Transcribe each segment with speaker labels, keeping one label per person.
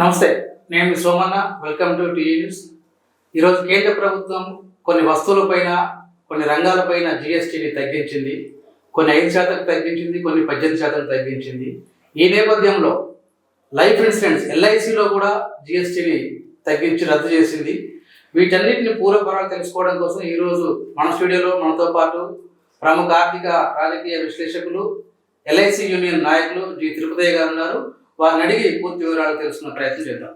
Speaker 1: నమస్తే నేను Somanna welcome to T News. ఈరోజు కేంద్ర ప్రభుత్వం కొన్ని వస్తువులపైన కొన్ని రంగాలపైన జిఎస్టీని తగ్గించింది. కొన్ని ఐదు శాతం తగ్గించింది కొన్ని పద్దెనిమిది శాతం తగ్గించింది. ఈ నేపథ్యంలో లైఫ్ ఇన్సూరెన్స్ ఎల్ఐసిలో కూడా జిఎస్టీని తగ్గించి రద్దు చేసింది. వీటన్నిటిని పూర్వపరాలు తెలుసుకోవడం కోసం ఈరోజు మన స్టూడియోలో మనతో పాటు ప్రముఖ ఆర్థిక రాజకీయ విశ్లేషకులు ఎల్ఐసి యూనియన్ నాయకులు జి. తిరుపతి గారు ఉన్నారు. వారిని అడిగి పూర్తి వివరాలు తెలుసుకునే ప్రయత్నం చేద్దాం.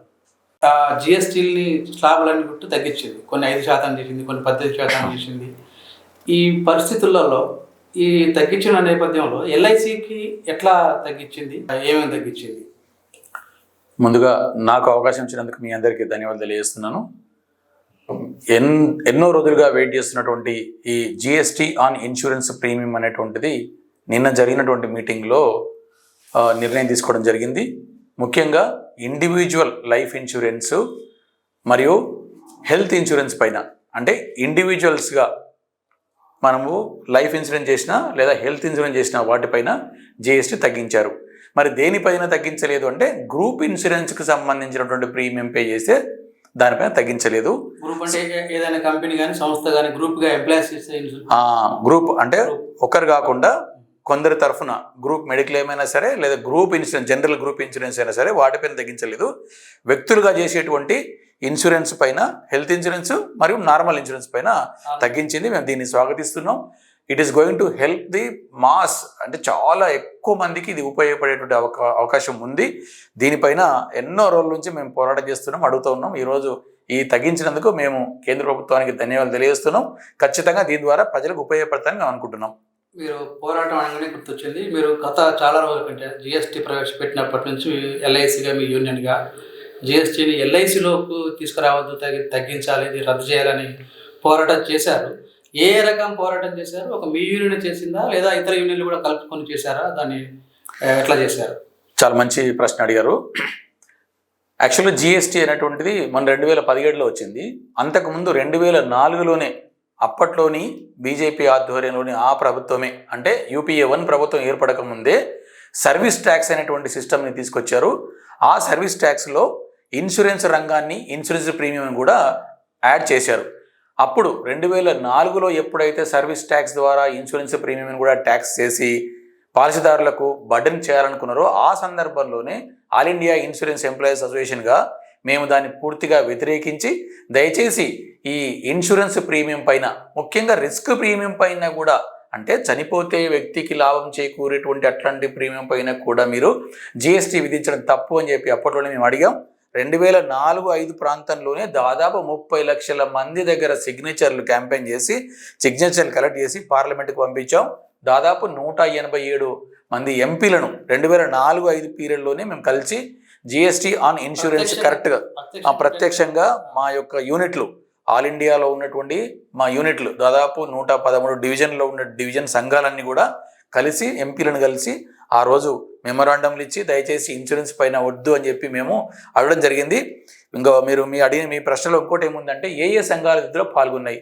Speaker 1: జిఎస్టీని స్లాబులన్నీ గుట్టు తగ్గించింది. కొన్ని ఐదు శాతం చేసింది కొన్ని పద్దెనిమిది శాతం చేసింది. ఈ పరిస్థితులలో ఈ తగ్గించిన నేపథ్యంలో ఎల్ఐసికి ఎట్లా తగ్గించింది? ఏమేమి తగ్గించింది?
Speaker 2: ముందుగా నాకు అవకాశం ఇచ్చినందుకు మీ అందరికీ ధన్యవాదాలు తెలియజేస్తున్నాను. ఎన్ ఎన్నో రోజులుగా వెయిట్ చేస్తున్నటువంటి ఈ జిఎస్టీ ఆన్ ఇన్సూరెన్స్ ప్రీమియం అనేటువంటిది నిన్న జరిగినటువంటి మీటింగ్లో నిర్ణయం తీసుకోవడం జరిగింది. ముఖ్యంగా ఇండివిజువల్ లైఫ్ ఇన్సూరెన్స్ మరియు హెల్త్ ఇన్సూరెన్స్ పైన. అంటే ఇండివిజువల్స్గా మనము లైఫ్ ఇన్సూరెన్స్ చేసినా లేదా హెల్త్ ఇన్సూరెన్స్ చేసినా వాటిపైన జిఎస్టీ తగ్గించారు. మరి దేనిపైన తగ్గించలేదు అంటే గ్రూప్ ఇన్సూరెన్స్కి సంబంధించినటువంటి ప్రీమియం పే చేస్తే దానిపైన తగ్గించలేదు.
Speaker 1: గ్రూప్ అంటే ఏదైనా కంపెనీ కానీ సంస్థ కానీ గ్రూప్గా ఎంప్లాయీస్
Speaker 2: గ్రూప్ అంటే ఒకరు కాకుండా కొందరి తరఫున గ్రూప్ మెడికల్ ఏమైనా సరే లేదా group insurance general group insurance అయినా సరే వాటిపైన తగ్గించలేదు. వ్యక్తులుగా చేసేటువంటి ఇన్సూరెన్స్ పైన హెల్త్ ఇన్సూరెన్స్ మరియు నార్మల్ ఇన్సూరెన్స్ పైన తగ్గించింది. మేము దీన్ని స్వాగతిస్తున్నాం. It is going to help the mass అంటే చాలా ఎక్కువ మందికి ఇది ఉపయోగపడేటువంటి అవకా అవకాశం ఉంది. దీనిపైన ఎన్నో రోజుల నుంచి మేము పోరాటం చేస్తున్నాం అడుగుతూ ఉన్నాం. ఈరోజు ఈ తగ్గించినందుకు మేము కేంద్ర ప్రభుత్వానికి ధన్యవాదాలు తెలియజేస్తున్నాం. ఖచ్చితంగా దీని ద్వారా ప్రజలకు ఉపయోగపడతారని మేము అనుకుంటున్నాం.
Speaker 1: మీరు పోరాటం అనగానే గుర్తొచ్చింది. మీరు గత చాలా రోజుల కంటే జిఎస్టీ ప్రవేశపెట్టినప్పటి నుంచి ఎల్ఐసిగా మీ యూనియన్గా జిఎస్టీని ఎల్ఐసిలోకి తీసుకురావద్దు తగ్గి తగ్గించాలి ఇది రద్దు చేయాలని పోరాటం చేశారు. ఏ రకం పోరాటం చేశారు? ఒక మీ యూనియన్ చేసిందా? లేదా ఇతర యూనియన్లు కూడా కలుపుకొని చేశారా? దాన్ని ఎట్లా చేశారు?
Speaker 2: చాలా మంచి ప్రశ్న అడిగారు. యాక్చువల్గా జిఎస్టీ అనేటువంటిది మన రెండు వేల పదిహేడులో వచ్చింది. అంతకుముందు రెండు వేల నాలుగులోనే అప్పట్లోని బీజేపీ ఆధ్వర్యంలోని ఆ ప్రభుత్వమే అంటే యూపీఏ వన్ ప్రభుత్వం ఏర్పడక ముందే సర్వీస్ ట్యాక్స్ అనేటువంటి సిస్టమ్ని తీసుకొచ్చారు. ఆ సర్వీస్ ట్యాక్స్లో ఇన్సూరెన్స్ రంగాన్ని ఇన్సూరెన్స్ ప్రీమియం కూడా యాడ్ చేశారు. అప్పుడు రెండు వేల నాలుగులో ఎప్పుడైతే సర్వీస్ ట్యాక్స్ ద్వారా ఇన్సూరెన్స్ ప్రీమియం కూడా ట్యాక్స్ చేసి పాలసీదారులకు బర్డెన్ చేయాలనుకున్నారో ఆ సందర్భంలోనే ఆల్ ఇండియా ఇన్సూరెన్స్ ఎంప్లాయీస్ అసోసియేషన్గా మేము దాన్ని పూర్తిగా వ్యతిరేకించి దయచేసి ఈ ఇన్సూరెన్స్ ప్రీమియం పైన ముఖ్యంగా రిస్క్ ప్రీమియం పైన కూడా అంటే చనిపోతే వ్యక్తికి లాభం చేకూరేటువంటి అట్లాంటి ప్రీమియం పైన కూడా మీరు జిఎస్టీ విధించడం తప్పు అని చెప్పి అప్పట్లోనే మేము అడిగాం. రెండు వేల నాలుగు ఐదు ప్రాంతంలోనే దాదాపు ముప్పై లక్షల మంది దగ్గర సిగ్నేచర్లు క్యాంపెయిన్ చేసి సిగ్నేచర్లు కలెక్ట్ చేసి పార్లమెంట్కి పంపించాం. దాదాపు నూట ఎనభై ఏడు మంది ఎంపీలను రెండు వేల నాలుగు ఐదు పీరియడ్లోనే మేము కలిసి జిఎస్టీ ఆన్ ఇన్సూరెన్స్ కరెక్ట్గా ఆ ప్రత్యక్షంగా మా యొక్క యూనిట్లు ఆల్ ఇండియాలో ఉన్నటువంటి మా యూనిట్లు దాదాపు నూట పదమూడు డివిజన్లో ఉన్న డివిజన్ సంఘాలన్నీ కూడా కలిసి ఎంపీలను కలిసి ఆ రోజు మెమరాండంలు ఇచ్చి దయచేసి ఇన్సూరెన్స్ పైన వద్దు అని చెప్పి మేము అడగడం జరిగింది. ఇంకా మీరు మీ అడిగిన మీ ప్రశ్నలో ఇంకోటి ఏముందంటే ఏ ఏ సంఘాలు ఇందులో పాల్గొన్నాయి.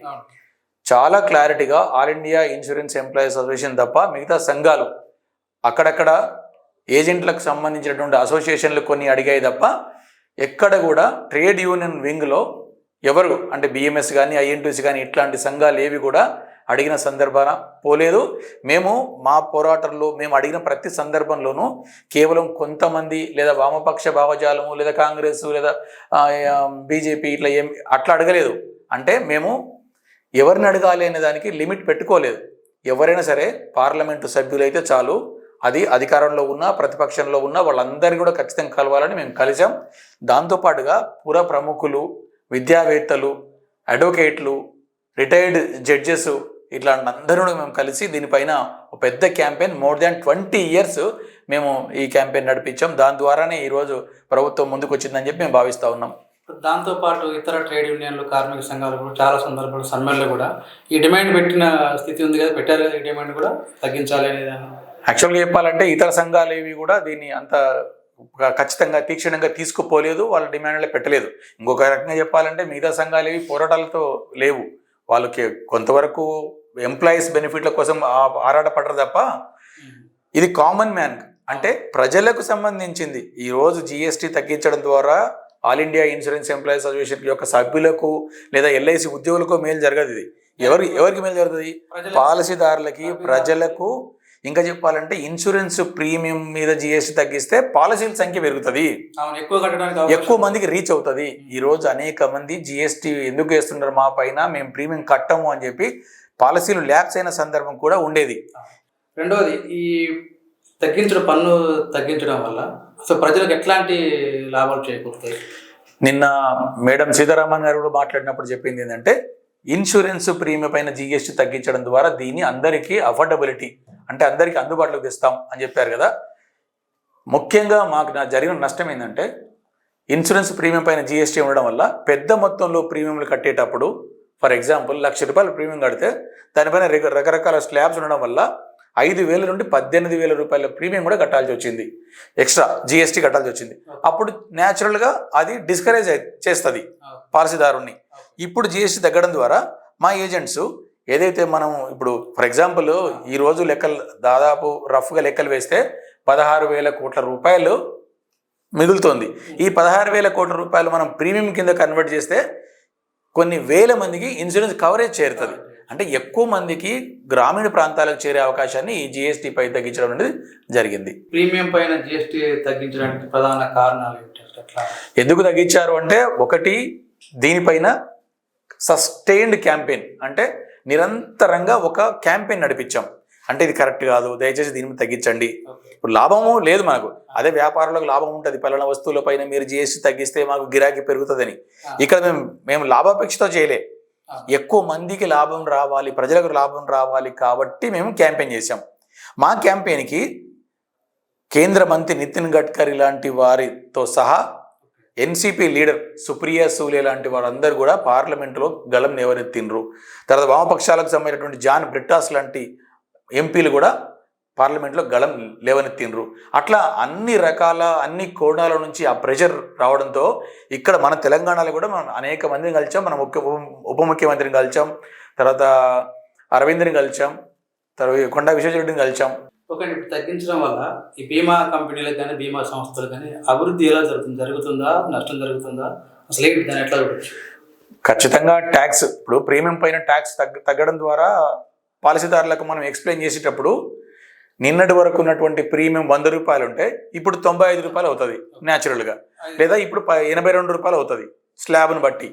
Speaker 2: చాలా క్లారిటీగా all India insurance employees association తప్ప మిగతా సంఘాలు అక్కడక్కడ ఏజెంట్లకు సంబంధించినటువంటి అసోసియేషన్లు కొన్ని అడిగాయి తప్ప ఎక్కడ కూడా ట్రేడ్ యూనియన్ వింగ్లో ఎవరు అంటే బిఎంఎస్ కానీ ఐఎన్టీసీ కానీ ఇట్లాంటి సంఘాలు ఏవి కూడా అడిగిన సందర్భాన పోలేదు. మేము మా పోరాటంలో మేము అడిగిన ప్రతి సందర్భంలోనూ కేవలం కొంతమంది లేదా వామపక్ష భావజాలము లేదా కాంగ్రెస్ లేదా బీజేపీ ఇట్లా ఏం అట్లా అడగలేదు. అంటే మేము ఎవరిని అడగాలి అనే దానికి లిమిట్ పెట్టుకోలేదు. ఎవరైనా సరే పార్లమెంటు సభ్యులైతే చాలు అది అధికారంలో ఉన్న ప్రతిపక్షంలో ఉన్న వాళ్ళందరినీ కూడా ఖచ్చితంగా కలవాలని మేము కలిసాం. దాంతోపాటుగా పుర ప్రముఖులు విద్యావేత్తలు అడ్వకేట్లు రిటైర్డ్ జడ్జెస్ ఇట్లాంటి అందరూ మేము కలిసి దీనిపైన ఒక పెద్ద campaign more than twenty years మేము ఈ క్యాంపెయిన్ నడిపించాం. దాని ద్వారానే ఈరోజు ప్రభుత్వం ముందుకు వచ్చిందని చెప్పి మేము భావిస్తూ ఉన్నాం.
Speaker 1: దాంతోపాటు ఇతర ట్రేడ్ యూనియన్లు కార్మిక సంఘాలు కూడా చాలా సందర్భాలు సమ్మెల్లో కూడా ఈ డిమాండ్ పెట్టిన స్థితి ఉంది కదా పెట్టారు కదా ఈ డిమాండ్ కూడా తగ్గించాలి అనేది
Speaker 2: యాక్చువల్గా చెప్పాలంటే ఇతర సంఘాలు ఏవి కూడా దీన్ని అంత ఖచ్చితంగా తీక్షణంగా తీసుకుపోలేదు వాళ్ళ డిమాండ్లే పెట్టలేదు. ఇంకొక రకంగా చెప్పాలంటే మిగతా సంఘాలు ఏవి పోరాటాలతో లేవు. వాళ్ళకి కొంతవరకు ఎంప్లాయీస్ బెనిఫిట్ల కోసం ఆరాటపడరు తప్ప ఇది కామన్ మ్యాన్ అంటే ప్రజలకు సంబంధించింది. ఈ రోజు జిఎస్టీ తగ్గించడం ద్వారా all India insurance employees association యొక్క సభ్యులకు లేదా ఎల్ఐసి ఉద్యోగులకు మేలు జరగదు ఇది. ఎవరి ఎవరికి మేలు జరుగుతుంది? పాలసీదారులకి ప్రజలకు ఇంకా చెప్పాలంటే ఇన్సూరెన్స్ ప్రీమియం మీద జిఎస్టీ తగ్గిస్తే పాలసీల సంఖ్య పెరుగుతుంది.
Speaker 1: ఎక్కువ
Speaker 2: మందికి రీచ్ అవుతుంది. ఈ రోజు అనేక మంది జిఎస్టీ ఎందుకు వేస్తున్నారు మా పైన? మేము ప్రీమియం కట్టము అని చెప్పి పాలసీలు ల్యాప్స్ అయిన సందర్భం కూడా ఉండేది.
Speaker 1: రెండవది ఈ తగ్గించడం పన్ను తగ్గించడం వల్ల అసలు ప్రజలకు ఎట్లాంటి లాభాలు చేకూరుతాయి?
Speaker 2: నిన్న మేడం సీతారామన్ గారు కూడా మాట్లాడినప్పుడు చెప్పింది ఏంటంటే ఇన్సూరెన్స్ ప్రీమియం పైన జిఎస్టీ తగ్గించడం ద్వారా దీన్ని అందరికీ అఫోర్డబిలిటీ అంటే అందరికీ అందుబాటులోకి తెస్తాం అని చెప్పారు కదా. ముఖ్యంగా మాకు నా జరిగిన నష్టం ఏంటంటే ఇన్సూరెన్స్ ప్రీమియం పైన జిఎస్టీ ఉండడం వల్ల పెద్ద మొత్తంలో ప్రీమియంలు కట్టేటప్పుడు ఫర్ ఎగ్జాంపుల్ లక్ష రూపాయలు ప్రీమియం కడితే దానిపైన రక- రకరకాల స్లాబ్స్ ఉండడం వల్ల ఐదు వేల నుండి పద్దెనిమిది వేల రూపాయల ప్రీమియం కూడా కట్టాల్సి వచ్చింది. ఎక్స్ట్రా జిఎస్టీ కట్టాల్సి వచ్చింది. అప్పుడు న్యాచురల్గా అది డిస్కరేజ్ చేస్తుంది పాలసీదారుణ్ణి. ఇప్పుడు జిఎస్టీ తగ్గడం ద్వారా మా ఏజెంట్స్ ఏదైతే మనం ఇప్పుడు ఫర్ ఎగ్జాంపుల్ ఈ రోజు లెక్కలు దాదాపు రఫ్గా లెక్కలు వేస్తే పదహారు వేల కోట్ల రూపాయలు మిగులుతోంది. ఈ పదహారు వేల కోట్ల రూపాయలు మనం ప్రీమియం కింద కన్వర్ట్ చేస్తే కొన్ని వేల మందికి ఇన్సూరెన్స్ కవరేజ్ చేరుతుంది. అంటే ఎక్కువ మందికి గ్రామీణ ప్రాంతాలకు చేరే అవకాశాన్ని ఈ జిఎస్టీ పై తగ్గించడం అనేది జరిగింది.
Speaker 1: ప్రీమియం పైన జిఎస్టీ తగ్గించడానికి ప్రధాన కారణాలు
Speaker 2: ఎందుకు తగ్గించారు అంటే ఒకటి దీనిపైన సస్టైన్డ్ క్యాంపెయిన్ అంటే నిరంతరంగా ఒక క్యాంపెయిన్ నడిపించాం అంటే ఇది కరెక్ట్ కాదు దయచేసి దీని మీద తగ్గించండి. ఇప్పుడు లాభము లేదు మనకు అదే వ్యాపారంలో లాభం ఉంటుంది పలానా వస్తువుల పైన మీరు జిఎస్టీ తగ్గిస్తే మాకు గిరాకీ పెరుగుతుందని. ఇక్కడ మేము మేము లాభాపేక్షతో చేయలే. ఎక్కువ మందికి లాభం రావాలి ప్రజలకు లాభం రావాలి కాబట్టి మేము క్యాంపెయిన్ చేశాం మా క్యాంపెయిన్కి కేంద్ర మంత్రి నితిన్ గడ్కరీ లాంటి వారితో సహా ఎన్సీపీ లీడర్ సుప్రియా సూలే లాంటి వారందరూ కూడా పార్లమెంట్లో గలం లేవనెత్తిండ్రు తర్వాత వామపక్షాలకు సంబంధించినటువంటి జాన్ బ్రిట్టాస్ లాంటి ఎంపీలు కూడా పార్లమెంట్లో గళం లేవనెత్తిండ్రు. అట్లా అన్ని రకాల అన్ని కోణాల నుంచి ఆ ప్రెషర్ రావడంతో ఇక్కడ మన తెలంగాణలో కూడా మనం అనేక మందిని కలిచాం. మన ముఖ్య ఉప- ఉప ముఖ్యమంత్రిని కలిచాం. తర్వాత అరవింద్ని కలిచాం. తర్వాత కొండా విశ్వేశ్వరరెడ్డిని
Speaker 1: కలిచాం. ఇప్పుడు తగ్గించడం వల్ల ఈ బీమా కంపెనీలకు కానీ బీమా సంస్థలు కానీ అభివృద్ధి ఎలా జరుగుతుంది? జరుగుతుందా? నష్టం జరుగుతుందా? అసలు ఏంటి దాన్ని ఎట్లా చూడొచ్చు?
Speaker 2: ఖచ్చితంగా ట్యాక్స్ ఇప్పుడు ప్రీమియం పైన ట్యాక్స్ తగ్గ తగ్గడం ద్వారా పాలసీదారులకు మనం ఎక్స్ప్లెయిన్ చేసేటప్పుడు నిన్నటి వరకు ఉన్నటువంటి ప్రీమియం వంద రూపాయలు ఉంటే ఇప్పుడు తొంభై ఐదు రూపాయలు అవుతుంది న్యాచురల్గా. లేదా ఇప్పుడు ఎనభై రెండు రూపాయలు అవుతుంది స్లాబ్ను బట్టి.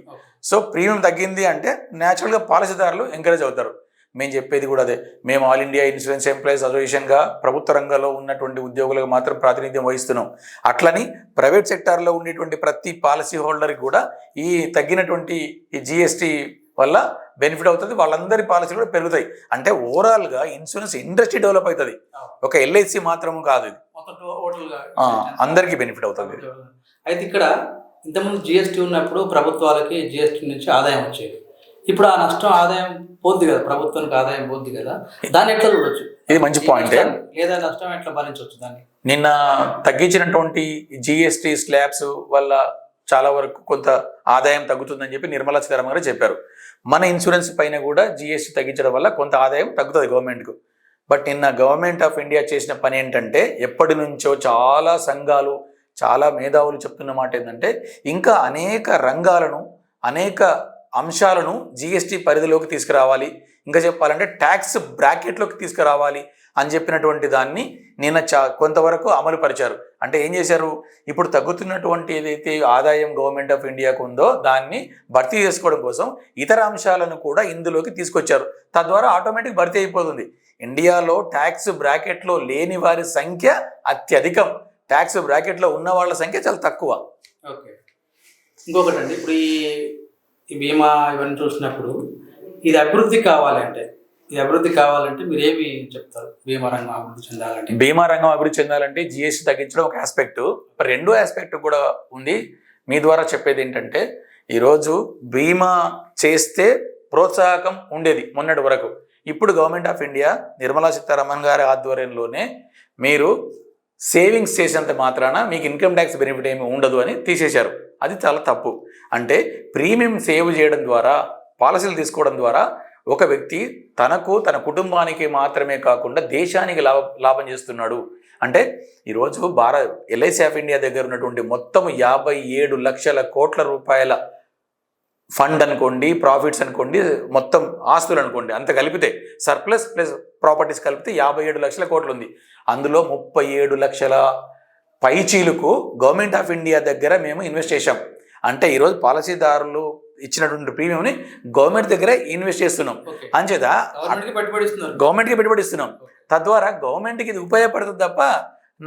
Speaker 2: సో ప్రీమియం తగ్గింది అంటే న్యాచురల్గా పాలసీదారులు ఎంకరేజ్ అవుతారు. మేము చెప్పేది కూడా అదే. మేము ఆల్ ఇండియా ఇన్సూరెన్స్ ఎంప్లాయీస్ అసోసియేషన్గా ప్రభుత్వ రంగంలో ఉన్నటువంటి ఉద్యోగులకు మాత్రం ప్రాతినిధ్యం వహిస్తున్నాం. అట్లని ప్రైవేట్ సెక్టార్లో ఉండేటువంటి ప్రతి పాలసీ హోల్డర్కి కూడా ఈ తగ్గినటువంటి ఈ జిఎస్టీ వల్ల బెనిఫిట్ అవుతుంది. వాళ్ళందరి పాలసీలు కూడా పెరుగుతాయి. అంటే ఓవరాల్గా ఇన్సూరెన్స్ ఇండస్ట్రీ డెవలప్ అవుతుంది. ఒక ఎల్ఐసి మాత్రం కాదు ఇది. అందరికీ బెనిఫిట్ అవుతుంది.
Speaker 1: అయితే ఇక్కడ ఇంతకుముందు జిఎస్టీ ఉన్నప్పుడు ప్రభుత్వాలకి జిఎస్టీ నుంచి ఆదాయం వచ్చేది. ఇప్పుడు ఆ నష్టం ఆదాయం పోద్ది కదా ప్రభుత్వానికి ఆదాయం పోద్ది కదా. దాన్ని ఎట్లా చూడొచ్చు?
Speaker 2: ఇది మంచి పాయింటే
Speaker 1: లేదా నష్టం ఎట్లా భరించవచ్చు దాన్ని?
Speaker 2: నిన్న తగ్గించినటువంటి జిఎస్టీ స్లాబ్స్ వల్ల చాలా వరకు కొంత ఆదాయం తగ్గుతుందని చెప్పి నిర్మలా సీతారామన్ గారు చెప్పారు. మన ఇన్సూరెన్స్ పైన కూడా జిఎస్టీ తగ్గించడం వల్ల కొంత ఆదాయం తగ్గుతుంది గవర్నమెంట్కు. బట్ నిన్న గవర్నమెంట్ ఆఫ్ ఇండియా చేసిన పని ఏంటంటే ఎప్పటి నుంచో చాలా సంఘాలు చాలా మేధావులు చెప్తున్న మాట ఏంటంటే ఇంకా అనేక రంగాలను అనేక అంశాలను జిఎస్టీ పరిధిలోకి తీసుకురావాలి. ఇంకా చెప్పాలంటే ట్యాక్స్ బ్రాకెట్లోకి తీసుకురావాలి అని చెప్పినటువంటి దాన్ని నిన్న చా కొంతవరకు అమలు పరిచారు. అంటే ఏం చేశారు? ఇప్పుడు తగ్గుతున్నటువంటి ఏదైతే ఆదాయం గవర్నమెంట్ ఆఫ్ ఇండియాకు ఉందో దాన్ని భర్తీ చేసుకోవడం కోసం ఇతర అంశాలను కూడా ఇందులోకి తీసుకొచ్చారు. తద్వారా ఆటోమేటిక్ భర్తీ అయిపోతుంది. ఇండియాలో ట్యాక్స్ బ్రాకెట్లో లేని వారి సంఖ్య అత్యధికం. ట్యాక్స్ బ్రాకెట్లో ఉన్న వాళ్ళ సంఖ్య చాలా తక్కువ.
Speaker 1: ఓకే. ఇంకొకటి అండి ఇప్పుడు ఈ ఈ బీమా ఇవన్నీ చూసినప్పుడు ఇది అభివృద్ధి కావాలంటే ఇది అభివృద్ధి కావాలంటే మీరు ఏమి చెప్తారు? బీమా రంగం అభివృద్ధి చెందాలంటే?
Speaker 2: బీమా రంగం అభివృద్ధి చెందాలంటే జిఎస్టీ తగ్గించడం ఒక ఆస్పెక్ట్ రెండో ఆస్పెక్ట్ కూడా ఉంది. మీ ద్వారా చెప్పేది ఏంటంటే ఈరోజు బీమా చేస్తే ప్రోత్సాహకం ఉండేది మొన్నటి వరకు. ఇప్పుడు government of India Nirmala Sitharaman గారి ఆధ్వర్యంలోనే మీరు సేవింగ్స్ చేసేంత మాత్రాన మీకు ఇన్కమ్ ట్యాక్స్ బెనిఫిట్ ఏమి ఉండదు అని తీసేశారు. అది చాలా తప్పు. అంటే ప్రీమియం సేవ్ చేయడం ద్వారా పాలసీలు తీసుకోవడం ద్వారా ఒక వ్యక్తి తనకు తన కుటుంబానికి మాత్రమే కాకుండా దేశానికి లాభ లాభం చేస్తున్నాడు. అంటే ఈరోజు భారత్ ఎల్ఐసి ఆఫ్ ఇండియా దగ్గర ఉన్నటువంటి మొత్తం యాభై ఏడు లక్షల కోట్ల రూపాయల ఫండ్ అనుకోండి ప్రాఫిట్స్ అనుకోండి మొత్తం ఆస్తులు అనుకోండి అంత కలిపితే సర్ప్లస్ ప్లస్ ప్రాపర్టీస్ కలిపితే యాభై ఏడు లక్షల కోట్లు ఉంది అందులో ముప్పై ఏడు లక్షల పైచీలకు గవర్నమెంట్ ఆఫ్ ఇండియా దగ్గర మేము ఇన్వెస్ట్ చేశాం. అంటే ఈరోజు పాలసీదారులు ఇచ్చినటువంటి ప్రీమియంని గవర్నమెంట్ దగ్గర ఇన్వెస్ట్ చేస్తున్నాం. అంచేత గవర్నమెంట్కి పెట్టుబడి ఇస్తున్నాం. తద్వారా గవర్నమెంట్కి ఇది ఉపయోగపడుతుంది తప్ప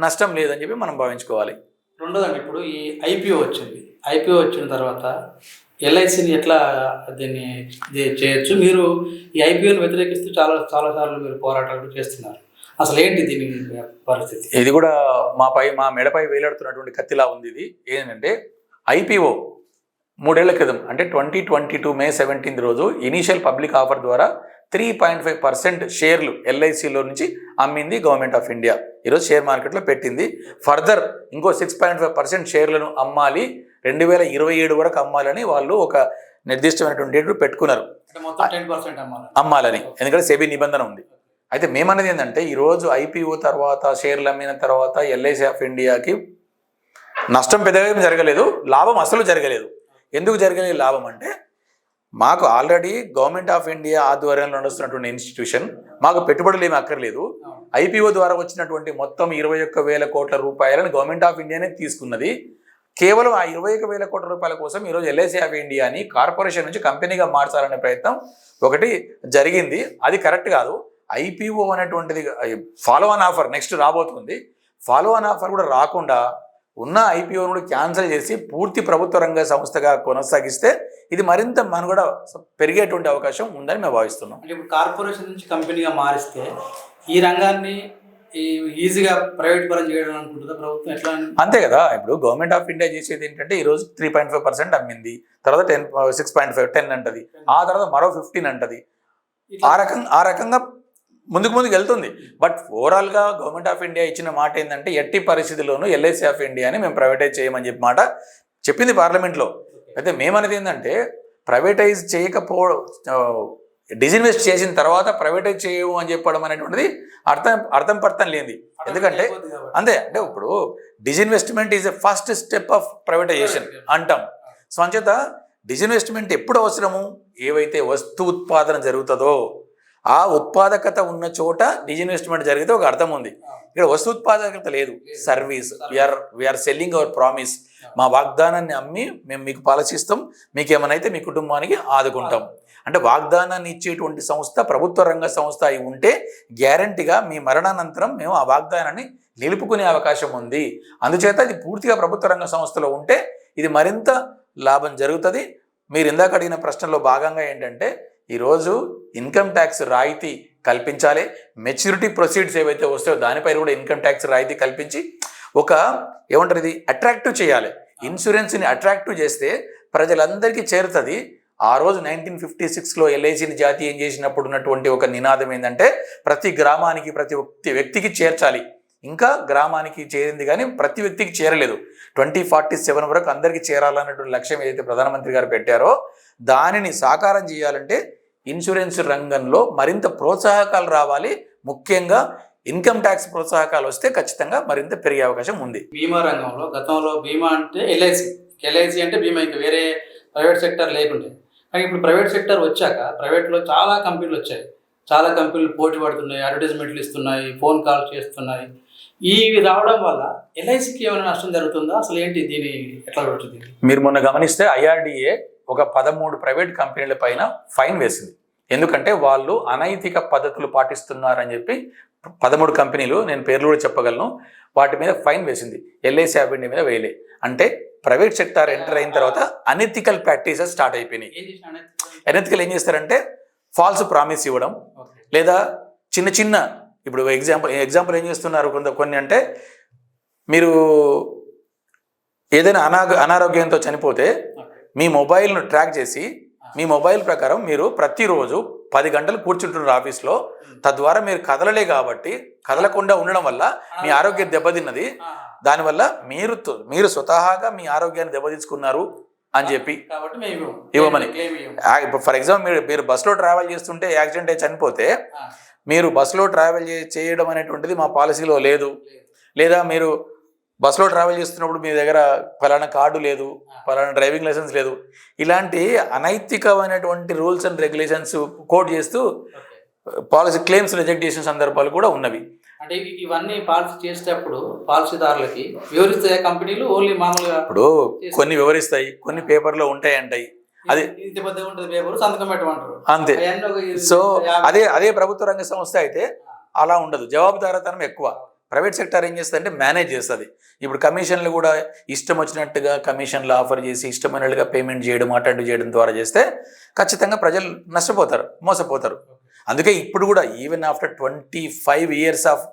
Speaker 2: నష్టం లేదని చెప్పి మనం భావించుకోవాలి.
Speaker 1: రెండోదండి ఇప్పుడు ఈ ఐపీఓ వచ్చింది. ఐపీఓ వచ్చిన తర్వాత ఎల్ఐసిని ఎట్లా దీన్ని చేయొచ్చు? మీరు ఈ ఐపీఓని వ్యతిరేకిస్తూ చాలా చాలా సార్లు మీరు పోరాటాలు చేస్తున్నారు. అసలు ఏంటి దీని పరిస్థితి?
Speaker 2: ఇది కూడా మాపై మా మెడపై వేలాడుతున్నటువంటి కత్తిలా ఉంది ఇది. ఏంటంటే ఐపీఓ మూడేళ్ళ క్రితం అంటే twenty twenty two May seventeenth రోజు ఇనీషియల్ పబ్లిక్ ఆఫర్ ద్వారా త్రీ పాయింట్ ఫైవ్ పర్సెంట్ షేర్లు ఎల్ఐసిలో నుంచి అమ్మింది గవర్నమెంట్ ఆఫ్ ఇండియా. ఈరోజు షేర్ మార్కెట్లో పెట్టింది. ఫర్దర్ ఇంకో సిక్స్ పాయింట్ ఫైవ్ పర్సెంట్ షేర్లను అమ్మాలి రెండు వేల ఇరవై ఏడు వరకు అమ్మాలని వాళ్ళు ఒక నిర్దిష్టమైనటువంటి డేట్ పెట్టుకున్నారు. అమ్మాలని. ఎందుకంటే సెబీ నిబంధన ఉంది. అయితే మేమన్నది ఏంటంటే ఈరోజు ఐపీఓ తర్వాత షేర్లు అమ్మిన తర్వాత ఎల్ఐసి ఆఫ్ ఇండియాకి నష్టం పెద్దగా జరగలేదు లాభం అసలు జరగలేదు. ఎందుకు జరగలేదు లాభం అంటే మాకు ఆల్రెడీ గవర్నమెంట్ ఆఫ్ ఇండియా ఆధ్వర్యంలో నడుస్తున్నటువంటి ఇన్స్టిట్యూషన్ మాకు పెట్టుబడులు ఏమి అక్కర్లేదు. ఐపీఓ ద్వారా వచ్చినటువంటి మొత్తం ఇరవై ఒక్క వేల కోట్ల రూపాయలను గవర్నమెంట్ ఆఫ్ ఇండియానే తీసుకున్నది. కేవలం ఆ ఇరవై ఒక వేల కోట్ల రూపాయల కోసం ఈరోజు ఎల్ఐసి ఆఫ్ ఇండియాని కార్పొరేషన్ నుంచి కంపెనీగా మార్చాలనే ప్రయత్నం ఒకటి జరిగింది. అది కరెక్ట్ కాదు. ఐపీఓ అనేటువంటిది ఫాలో ఆన్ ఆఫర్ నెక్స్ట్ రాబోతుంది. ఫాలో ఆన్ ఆఫర్ కూడా రాకుండా ఉన్న ఐపీఓను కూడా క్యాన్సిల్ చేసి పూర్తి ప్రభుత్వ రంగ సంస్థగా కొనసాగిస్తే ఇది మరింత మనుగడ పెరిగేటువంటి అవకాశం ఉందని మేము భావిస్తున్నాం.
Speaker 1: ఇప్పుడు కార్పొరేషన్ నుంచి కంపెనీగా మారిస్తే ఈ రంగాన్ని ఈజీగా ప్రైవేట్ పరం చేయడం అనుకుంటుందా ప్రభుత్వం? ఎట్లా?
Speaker 2: అంతే కదా ఇప్పుడు గవర్నమెంట్ ఆఫ్ ఇండియా చేసేది ఏంటంటే ఈ రోజు త్రీ పాయింట్ ఫైవ్ పర్సెంట్ అమ్మింది తర్వాత ten six point five ten అంటది ఆ తర్వాత మరో ఫిఫ్టీన్ అంటది. ఆ రకంగా ఆ రకంగా ముందుకు ముందుకు వెళ్తుంది. బట్ ఓవరాల్గా గవర్నమెంట్ ఆఫ్ ఇండియా ఇచ్చిన మాట ఏంటంటే ఎట్టి పరిస్థితుల్లోనూ ఎల్ఐసి ఆఫ్ ఇండియాని మేము ప్రైవేటైజ్ చేయమని చెప్పి మాట చెప్పింది పార్లమెంట్లో. అయితే మేమనేది ఏంటంటే ప్రైవేటైజ్ చేయకపో డిజిన్వెస్ట్ చేసిన తర్వాత ప్రైవేటైజ్ చేయము అని చెప్పడం అనేటువంటిది అర్థం అర్థం పర్థం లేనిది. ఎందుకంటే. అంతే అంటే ఇప్పుడు disinvestment is a first step of privatization అంటాం. సో అంచేత డిజిన్వెస్ట్మెంట్ ఎప్పుడు అవసరము? ఏవైతే వస్తు ఉత్పాదన జరుగుతుందో ఆ ఉత్పాదకత ఉన్న చోట డిజిన్వెస్ట్మెంట్ జరిగితే ఒక అర్థం ఉంది. ఇక్కడ వస్తు ఉత్పాదకత లేదు. Service we are we are selling our promise మా వాగ్దానాన్ని అమ్మి మేము మీకు పాలసీ ఇస్తాం మీకు ఏమైనా అయితే మీ కుటుంబానికి ఆదుకుంటాం. అంటే వాగ్దానాన్ని ఇచ్చేటువంటి సంస్థ ప్రభుత్వ రంగ సంస్థ అయి ఉంటే గ్యారంటీగా మీ మరణానంతరం మేము ఆ వాగ్దానాన్ని నిలుపుకునే అవకాశం ఉంది. అందుచేత ఇది పూర్తిగా ప్రభుత్వ రంగ సంస్థలో ఉంటే ఇది మరింత లాభం జరుగుతుంది. మీరు ఇందాక అడిగిన ప్రశ్నలో భాగంగా ఏంటంటే ఈరోజు ఇన్కమ్ ట్యాక్స్ రాయితీ కల్పించాలి. మెచ్యూరిటీ ప్రొసీడ్స్ ఏవైతే వస్తాయో దానిపైన కూడా ఇన్కమ్ ట్యాక్స్ రాయితీ కల్పించి ఒక ఏమంటారు ఇది అట్రాక్టివ్ చేయాలి. ఇన్సూరెన్స్ని అట్రాక్టివ్ చేస్తే ప్రజలందరికీ చేరుతుంది. ఆ రోజు నైన్టీన్ ఫిఫ్టీ సిక్స్లో ఎల్ఐసిని జాతీయం చేసినప్పుడు ఉన్నటువంటి ఒక నినాదం ఏంటంటే ప్రతి గ్రామానికి ప్రతి వ్యక్తి వ్యక్తికి చేర్చాలి. ఇంకా గ్రామానికి చేరింది కానీ ప్రతి వ్యక్తికి చేరలేదు. ట్వంటీ ఫార్టీ సెవెన్ వరకు అందరికీ చేరాలన్నటువంటి లక్ష్యం ఏదైతే ప్రధానమంత్రి గారు పెట్టారో దానిని సాకారం చేయాలంటే ఇన్సూరెన్స్ రంగంలో మరింత ప్రోత్సాహకాలు రావాలి. ముఖ్యంగా ఇన్కమ్ ట్యాక్స్ ప్రోత్సాహకాలు వస్తే ఖచ్చితంగా మరింత పెరిగే అవకాశం ఉంది.
Speaker 1: బీమా రంగంలో గతంలో బీమా అంటే ఎల్ఐసి ఎల్ఐసి అంటే బీమా ఇంకా వేరే ప్రైవేట్ సెక్టర్ లేకుండే. కానీ ఇప్పుడు ప్రైవేట్ సెక్టర్ వచ్చాక ప్రైవేట్లో చాలా కంపెనీలు వచ్చాయి. చాలా కంపెనీలు పోటీ పడుతున్నాయి అడ్వర్టైజ్మెంట్లు ఇస్తున్నాయి ఫోన్ కాల్ చేస్తున్నాయి. ఇవి రావడం వల్ల ఎల్ఐసికి ఏమైనా నష్టం జరుగుతుందా? అసలు ఏంటి దీని ఎట్లా ఉంటుంది
Speaker 2: మీరు మొన్న గమనిస్తే ఐఆర్డిఏ ఒక పదమూడు ప్రైవేట్ కంపెనీల పైన ఫైన్ వేసింది. ఎందుకంటే వాళ్ళు అనైతిక పద్ధతులు పాటిస్తున్నారని చెప్పి పదమూడు కంపెనీలు నేను పేర్లు కూడా చెప్పగలను వాటి మీద ఫైన్ వేసింది. ఎల్ఐసి ఇండియా మీద వేయలే. అంటే ప్రైవేట్ సెక్టార్ ఎంటర్ అయిన తర్వాత అనెథికల్ ప్రాక్టీసెస్ స్టార్ట్ అయిపోయినాయి. అనెథికల్? ఏం చేస్తారంటే ఫాల్స్ ప్రామిస్ ఇవ్వడం. లేదా చిన్న చిన్న ఇప్పుడు ఎగ్జాంపుల్ ఎగ్జాంపుల్ ఏం చేస్తున్నారు కొంత కొన్ని అంటే మీరు ఏదైనా అనాగ అనారోగ్యంతో చనిపోతే మీ మొబైల్ను ట్రాక్ చేసి మీ మొబైల్ ప్రకారం మీరు ప్రతిరోజు పది గంటలు కూర్చుంటున్నారు ఆఫీస్లో. తద్వారా మీరు కదలలే కాబట్టి కదలకుండా ఉండడం వల్ల మీ ఆరోగ్యం దెబ్బతిన్నది. దానివల్ల మీరు మీరు స్వతహాగా మీ ఆరోగ్యాన్ని దెబ్బతీసుకున్నారు అని చెప్పి ఇవ్వమని. ఫర్ ఎగ్జాంపుల్ మీరు మీరు బస్సులో ట్రావెల్ చేస్తుంటే యాక్సిడెంట్ అయి చనిపోతే మీరు బస్సులో ట్రావెల్ చేయడం అనేటువంటిది మా పాలసీలో లేదు. లేదా మీరు బస్సులో ట్రావెల్ చేస్తున్నప్పుడు మీ దగ్గర ఫలానా కార్డు లేదు ఫలానా డ్రైవింగ్ లైసెన్స్ లేదు. ఇలాంటి అనైతికమైనటువంటి రూల్స్ అండ్ రెగ్యులేషన్స్ కోట్ చేస్తూ పాలసీ క్లెయిమ్స్ రిజెక్ట్ చేసిన సందర్భాలు కూడా ఉన్నవి.
Speaker 1: అంటే ఇవి- ఇవన్నీ పాలసీ చేసేటప్పుడు పాలసీదారులకి వివరిస్తాయి కంపెనీలు? ఓన్లీ మామూలుగా
Speaker 2: ఇప్పుడు కొన్ని వివరిస్తాయి కొన్ని పేపర్లో ఉంటాయి అంటాయి అది-
Speaker 1: పేపర్ సంతకం పెట్టమంటారు.
Speaker 2: అంతే. సో అదే అదే ప్రభుత్వ రంగ సంస్థ అయితే అలా ఉండదు. జవాబుదారతనం ఎక్కువ. ప్రైవేట్ సెక్టర్ ఏం చేస్తుందంటే మేనేజ్ చేస్తుంది. ఇప్పుడు కమిషన్లు కూడా ఇష్టం వచ్చినట్టుగా కమిషన్లు ఆఫర్ చేసి ఇష్టమైనట్టుగా పేమెంట్ చేయడం అటెండ్ చేయడం ద్వారా చేస్తే ఖచ్చితంగా ప్రజలు నష్టపోతారు మోసపోతారు. అందుకే ఇప్పుడు కూడా even after twenty five years of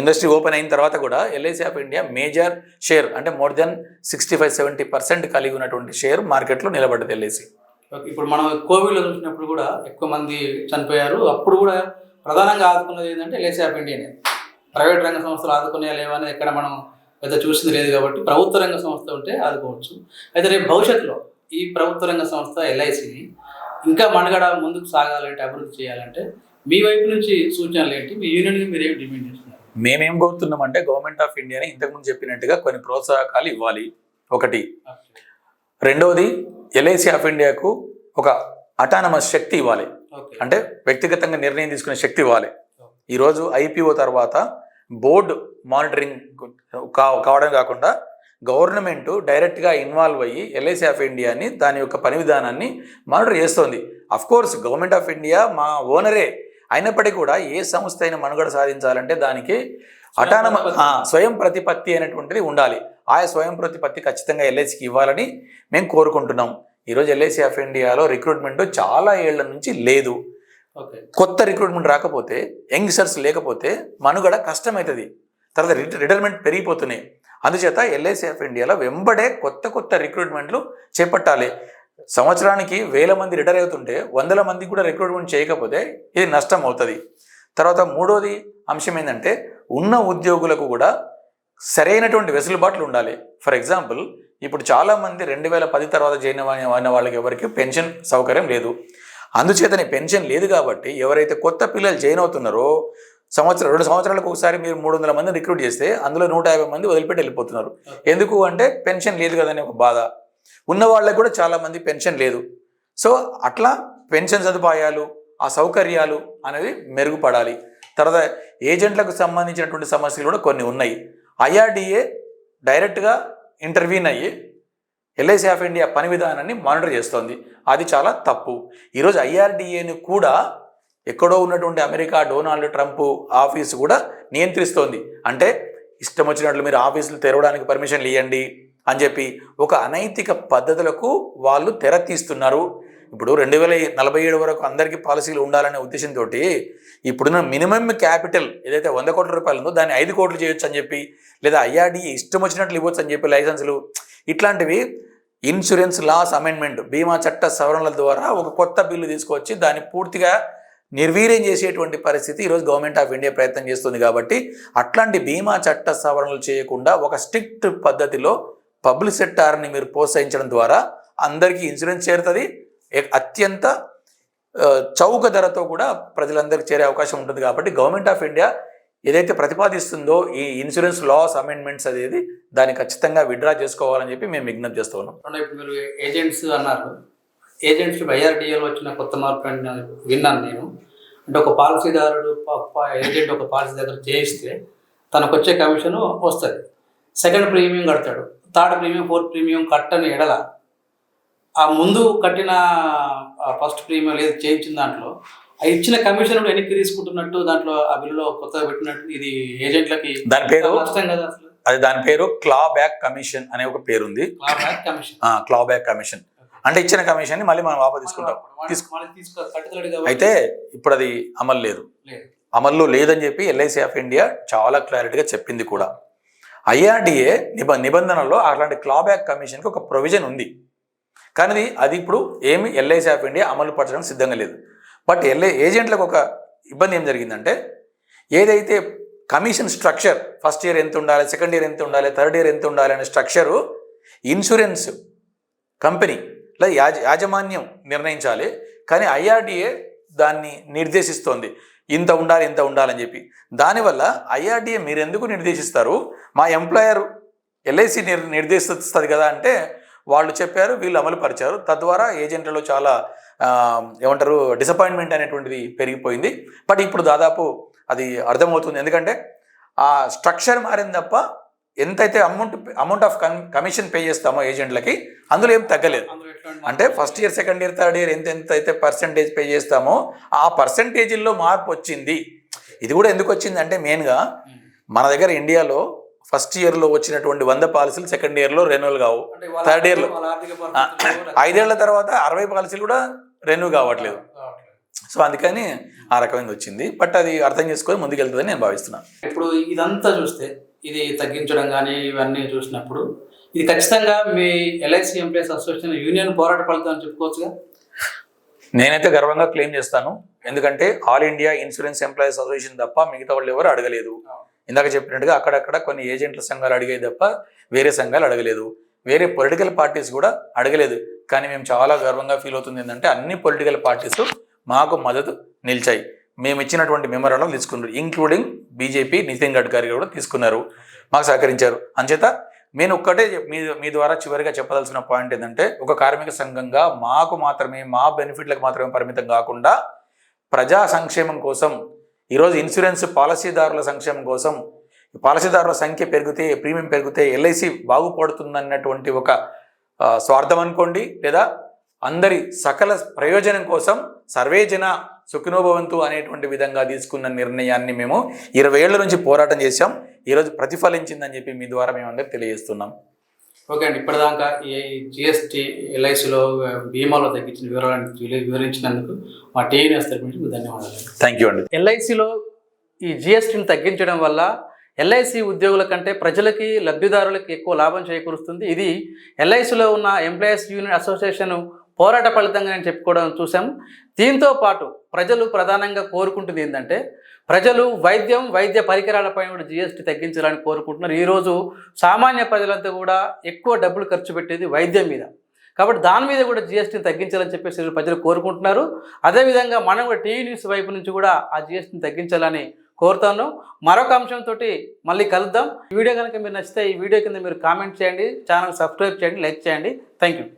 Speaker 2: industry open అయిన తర్వాత కూడా LIC of India major share అంటే more than sixty five seventy percent కలిగి ఉన్నటువంటి షేర్ మార్కెట్లో నిలబడ్డది ఎల్ఐసి
Speaker 1: ఇప్పుడు మనం కోవిడ్లో చూసినప్పుడు కూడా ఎక్కువ మంది చనిపోయారు. అప్పుడు కూడా ప్రధానంగా ఆదుకున్నది ఏంటంటే ఎల్ఐసి ఆఫ్ ఇండియానే ప్రైవేట్ రంగ సంస్థలు ఆదుకునే లేవని ఎక్కడ మనం పెద్ద చూసింది లేదు కాబట్టి ప్రభుత్వ రంగ సంస్థ ఉంటే ఆదుకోవచ్చు. అయితే రేపు భవిష్యత్తులో ఈ ప్రభుత్వ రంగ సంస్థ ఎల్ఐసిని ఇంకా మనుగడ ముందుకు సాగాలంటే అభివృద్ధి చేయాలంటే మీ వైపు నుంచి సూచనలు ఏంటి? మీ యూనియన్కి మీరు ఏం డిమాండ్ చేస్తున్నారు?
Speaker 2: మేమేం కోరుతున్నామంటే గవర్నమెంట్ ఆఫ్ ఇండియాని ఇంతకుముందు చెప్పినట్టుగా కొన్ని ప్రోత్సాహకాలు ఇవ్వాలి. ఒకటి. రెండవది ఎల్ఐసి ఆఫ్ ఇండియాకు ఒక అటానమస్ శక్తి ఇవ్వాలి. అంటే వ్యక్తిగతంగా నిర్ణయం తీసుకునే శక్తి ఇవ్వాలి. ఈరోజు ఐపీఓ తర్వాత బోర్డు మానిటరింగ్ కా కావడం కాకుండా గవర్నమెంట్ డైరెక్ట్గా ఇన్వాల్వ్ అయ్యి ఎల్ఐసి ఆఫ్ ఇండియాని దాని యొక్క పని విధానాన్ని మానిటర్ చేస్తోంది. Of course government of India మా ఓనరే అయినప్పటికీ కూడా ఏ సంస్థ అయినా మనుగడ సాధించాలంటే దానికి అటానమ స్వయం ప్రతిపత్తి అనేటువంటిది ఉండాలి. ఆయా స్వయం ప్రతిపత్తి ఖచ్చితంగా ఎల్ఐసికి ఇవ్వాలని మేము కోరుకుంటున్నాం. ఈరోజు ఎల్ఐసి ఆఫ్ ఇండియాలో రిక్రూట్మెంట్ చాలా ఏళ్ళ నుంచి లేదు. కొత్త రిక్రూట్మెంట్ రాకపోతే యంగ్స్టర్స్ లేకపోతే మనుగడ కష్టమవుతుంది తర్వాత రిట- రిటైర్మెంట్ పెరిగిపోతున్నాయి అందుచేత ఎల్ఐసిఎఫ్ ఇండియాలో వెంబడే కొత్త కొత్త రిక్రూట్మెంట్లు చేపట్టాలి. సంవత్సరానికి వేల మంది రిటైర్ అవుతుంటే వందల మంది కూడా రిక్రూట్మెంట్ చేయకపోతే ఇది నష్టం అవుతుంది. తర్వాత మూడోది అంశం ఏంటంటే ఉన్న ఉద్యోగులకు కూడా సరైనటువంటి వెసులుబాట్లు ఉండాలి. ఫర్ ఎగ్జాంపుల్ ఇప్పుడు చాలామంది రెండు వేల పది తర్వాత జాయిన్ అయిన వాళ్ళకి ఎవరికి పెన్షన్ సౌకర్యం లేదు. అందుచేతనే పెన్షన్ లేదు కాబట్టి ఎవరైతే కొత్త పిల్లలు జాయిన్ అవుతున్నారో సంవత్సరం రెండు సంవత్సరాలకు ఒకసారి మీరు మూడు వందల మంది రిక్రూట్ చేస్తే అందులో నూట యాభై మంది వదిలిపెట్టి వెళ్ళిపోతున్నారు. ఎందుకు అంటే పెన్షన్ లేదు కదనే ఒక బాధ. ఉన్న వాళ్ళకి కూడా చాలా మంది పెన్షన్ లేదు. సో అట్లా పెన్షన్ సదుపాయాలు ఆ సౌకర్యాలు అనేవి మెరుగుపడాలి. తర్వాత ఏజెంట్లకు సంబంధించినటువంటి సమస్యలు కూడా కొన్ని ఉన్నాయి. ఐఆర్డిఏ డైరెక్ట్గా ఇంటర్వ్యూన్ అయ్యి ఎల్ఐసి ఆఫ్ ఇండియా పని విధానాన్ని మానిటర్ చేస్తోంది. అది చాలా తప్పు. ఈరోజు ఐఆర్డిఏని కూడా ఎక్కడో ఉన్నటువంటి అమెరికా డొనాల్డ్ ట్రంప్ ఆఫీసు కూడా నియంత్రిస్తోంది. అంటే ఇష్టం వచ్చినట్లు మీరు ఆఫీసులు తెరవడానికి పర్మిషన్లు ఇవ్వండి అని చెప్పి ఒక అనైతిక పద్ధతులకు వాళ్ళు తెర తీస్తున్నారు. ఇప్పుడు రెండు వేల నలభై ఏడు వరకు అందరికీ పాలసీలు ఉండాలనే ఉద్దేశంతో ఇప్పుడున్న మినిమం క్యాపిటల్ ఏదైతే వంద కోట్ల రూపాయలు ఉందో దాన్ని ఐదు కోట్లు చేయొచ్చు అని చెప్పి లేదా ఐఆర్డీ ఇష్టం వచ్చినట్లు ఇవ్వచ్చు అని చెప్పి లైసెన్సులు ఇట్లాంటివి ఇన్సూరెన్స్ లాస్ అమెండ్మెంట్ బీమా చట్ట సవరణల ద్వారా ఒక కొత్త బిల్లు తీసుకొచ్చి దాన్ని పూర్తిగా నిర్వీర్యం చేసేటువంటి పరిస్థితి ఈరోజు గవర్నమెంట్ ఆఫ్ ఇండియా ప్రయత్నం చేస్తుంది కాబట్టి అట్లాంటి బీమా చట్ట సవరణలు చేయకుండా ఒక స్ట్రిక్ట్ పద్ధతిలో పబ్లిక్ సెక్టార్ని మీరు ప్రోత్సహించడం ద్వారా అందరికీ ఇన్సూరెన్స్ చేరుతుంది. అత్యంత చౌక ధరతో కూడా ప్రజలందరికీ చేరే అవకాశం ఉంటుంది కాబట్టి గవర్నమెంట్ ఆఫ్ ఇండియా ఏదైతే ప్రతిపాదిస్తుందో ఈ ఇన్సూరెన్స్ లాస్ అమెండ్మెంట్స్ అనేది దాన్ని ఖచ్చితంగా విడ్రా చేసుకోవాలని చెప్పి మేము విజ్ఞప్తి చేస్తూ ఉన్నాం.
Speaker 1: ఇప్పుడు మీరు ఏజెంట్స్ అన్నారు. ఏజెంట్స్ ఐఆర్డిఏలో వచ్చిన కొత్త మార్పు విన్నాను నేను. అంటే ఒక పాలసీదారుడు ఏజెంట్ ఒక పాలసీ దగ్గర చేయిస్తే తనకు వచ్చే కమిషన్ వస్తుంది. సెకండ్ ప్రీమియం కడతాడు. థర్డ్ ప్రీమియం ఫోర్త్ ప్రీమియం కట్టని ఎడల ఆ ముందు కట్టిన ఫస్ట్ ప్రీమియం లేదు చేయించిన దాంట్లో ఆ ఇచ్చిన కమిషన్ వెనక్కి తీసుకుంటున్నట్టు దాంట్లో ఆ బిల్లులో కొత్తగా పెట్టినట్టు ఇది ఏజెంట్లకి
Speaker 2: దాని పేరు?
Speaker 1: నష్టం కదా అసలు.
Speaker 2: అది దాని పేరు క్లా బ్యాక్ కమిషన్ అనే ఒక పేరు ఉంది
Speaker 1: కమిషన్
Speaker 2: క్లా బ్యాక్ కమిషన్ అంటే ఇచ్చిన కమిషన్ మళ్ళీ మనం వాపస్ తీసుకుంటాం. అయితే ఇప్పుడు అది అమలు లేదు. అమల్లో లేదని చెప్పి ఎల్ఐసి ఆఫ్ ఇండియా చాలా క్లారిటీగా చెప్పింది కూడా. ఐఆర్డిఏ నిబ నిబంధనల్లో అలాంటి క్లాబ్యాక్ కమిషన్కి ఒక ప్రొవిజన్ ఉంది. కానీ అది- అది ఇప్పుడు ఏమి ఎల్ఐసి ఆఫ్ ఇండియా అమలు పరచడానికి సిద్ధంగా లేదు. బట్ ఎల్ఏ ఏజెంట్లకు ఒక ఇబ్బంది ఏం జరిగిందంటే ఏదైతే కమిషన్ స్ట్రక్చర్ ఫస్ట్ ఇయర్ ఎంత ఉండాలి సెకండ్ ఇయర్ ఎంత ఉండాలి థర్డ్ ఇయర్ ఎంత ఉండాలి అనే స్ట్రక్చరు ఇన్సూరెన్స్ కంపెనీ లేదా యాజ యాజమాన్యం నిర్ణయించాలి. కానీ ఐఆర్డిఏ దాన్ని నిర్దేశిస్తోంది. ఇంత ఉండాలి ఇంత ఉండాలని చెప్పి. దానివల్ల ఐఆర్డీఏ మీరు ఎందుకు నిర్దేశిస్తారు? మా ఎంప్లాయర్ ఎల్ఐసి నిర్ నిర్దేశిస్తుంది కదా అంటే వాళ్ళు చెప్పారు వీళ్ళు అమలు పరిచారు తద్వారా ఏజెంట్లలో చాలా ఏమంటారు డిసప్పాయింట్మెంట్ అనేటువంటిది పెరిగిపోయింది. బట్ ఇప్పుడు దాదాపు అది అర్థమవుతుంది. ఎందుకంటే ఆ స్ట్రక్చర్ మారింది తప్ప ఎంతైతే amount amount of commission pay చేస్తామో ఏజెంట్లకి అందులో ఏం తగ్గలేదు. అంటే first year second year third year ఎంత ఎంత అయితే పర్సంటేజ్ పే చేస్తామో ఆ పర్సంటేజ్లో మార్పు వచ్చింది. ఇది కూడా ఎందుకు వచ్చింది అంటే మెయిన్గా. మన దగ్గర ఇండియాలో ఫస్ట్ ఇయర్లో వచ్చినటువంటి వంద పాలసీలు సెకండ్ ఇయర్లో రెన్యువల్ కావు. థర్డ్ ఇయర్లో ఐదేళ్ళ తర్వాత అరవై పాలసీలు కూడా రెన్యూ కావట్లేదు. సో అందుకని ఆ రకమైనది వచ్చింది. బట్ అది అర్థం చేసుకొని ముందుకెళ్తుందని నేను భావిస్తున్నాను
Speaker 1: ఇప్పుడు ఇదంతా చూస్తే ఇది తగ్గించడం కానీ ఇవన్నీ చూసినప్పుడు ఇది ఖచ్చితంగా మీ ఎల్ఐసి ఎంప్లాయీస్ అసోసియేషన్ యూనియన్ పోరాట ఫలితం అని చెప్పుకోవచ్చుగా?
Speaker 2: నేనైతే గర్వంగా క్లెయిమ్ చేస్తాను. ఎందుకంటే all India insurance employees association తప్ప మిగతా వాళ్ళు ఎవరు అడగలేదు. ఇందాక చెప్పినట్టుగా అక్కడక్కడ కొన్ని ఏజెంట్ల సంఘాలు అడిగాయి తప్ప వేరే సంఘాలు అడగలేదు. వేరే పొలిటికల్ పార్టీస్ కూడా అడగలేదు. కానీ మేము చాలా గర్వంగా ఫీల్ అవుతుంది ఏంటంటే అన్ని పొలిటికల్ పార్టీస్ మాకు మద్దతు నిలిచాయి. మేము ఇచ్చినటువంటి మెమరాలను తీసుకున్నారు. ఇంక్లూడింగ్ బీజేపీ నితిన్ గడ్కరీ కూడా తీసుకున్నారు. మాకు సహకరించారు. అంచేత నేను ఒక్కటే మీ మీ ద్వారా చివరిగా చెప్పదలసిన పాయింట్ ఏంటంటే ఒక కార్మిక సంఘంగా మాకు మాత్రమే మా బెనిఫిట్లకు మాత్రమే పరిమితం కాకుండా ప్రజా సంక్షేమం కోసం ఈరోజు ఇన్సూరెన్స్ పాలసీదారుల సంక్షేమం కోసం పాలసీదారుల సంఖ్య పెరిగితే ప్రీమియం పెరిగితే ఎల్ఐసి బాగుపడుతుందన్నటువంటి ఒక స్వార్థం అనుకోండి. లేదా అందరి సకల ప్రయోజనం కోసం సర్వే జన సుఖినోభవంతు అనేటువంటి విధంగా తీసుకున్న నిర్ణయాన్ని మేము ఇరవై ఏళ్ళ నుంచి పోరాటం చేశాం. ఈరోజు ప్రతిఫలించిందని చెప్పి మీ ద్వారా మేము అందరికి తెలియజేస్తున్నాం.
Speaker 1: ఓకే అండి. ఇప్పటిదాకా ఈ జిఎస్టీ ఎల్ఐసిలో బీమాలో తగ్గించిన వివరాలను వివరి- వివరించినందుకు మా టీవీ ధన్యవాదాలు.
Speaker 2: థ్యాంక్ యూ అండి.
Speaker 1: ఎల్ఐసిలో ఈ జిఎస్టీని తగ్గించడం వల్ల ఎల్ఐసి ఉద్యోగుల కంటే ప్రజలకి లబ్ధిదారులకి ఎక్కువ లాభం చేకూరుస్తుంది. ఇది ఎల్ఐసిలో ఉన్న ఎంప్లాయీస్ యూనియన్ అసోసియేషన్ పోరాట ఫలితంగా నేను చెప్పుకోవడం చూసాం దీంతో పాటు ప్రజలు ప్రధానంగా కోరుకుంటుంది ఏంటంటే ప్రజలు వైద్యం వైద్య పరికరాలపై కూడా జిఎస్టీ తగ్గించాలని కోరుకుంటున్నారు. ఈరోజు సామాన్య ప్రజలంతా కూడా ఎక్కువ డబ్బులు ఖర్చు పెట్టేది వైద్యం మీద. కాబట్టి దాని మీద కూడా జిఎస్టీని తగ్గించాలని చెప్పేసి ప్రజలు కోరుకుంటున్నారు. అదేవిధంగా మనం కూడా టీవీ న్యూస్ వైపు నుంచి కూడా ఆ జిఎస్టీని తగ్గించాలని కోరుతాను. మరొక అంశంతో మళ్ళీ కలుద్దాం. వీడియో కనుక మీరు నచ్చితే ఈ వీడియో కింద మీరు కామెంట్ చేయండి ఛానల్ సబ్స్క్రైబ్ చేయండి లైక్ చేయండి. Thank you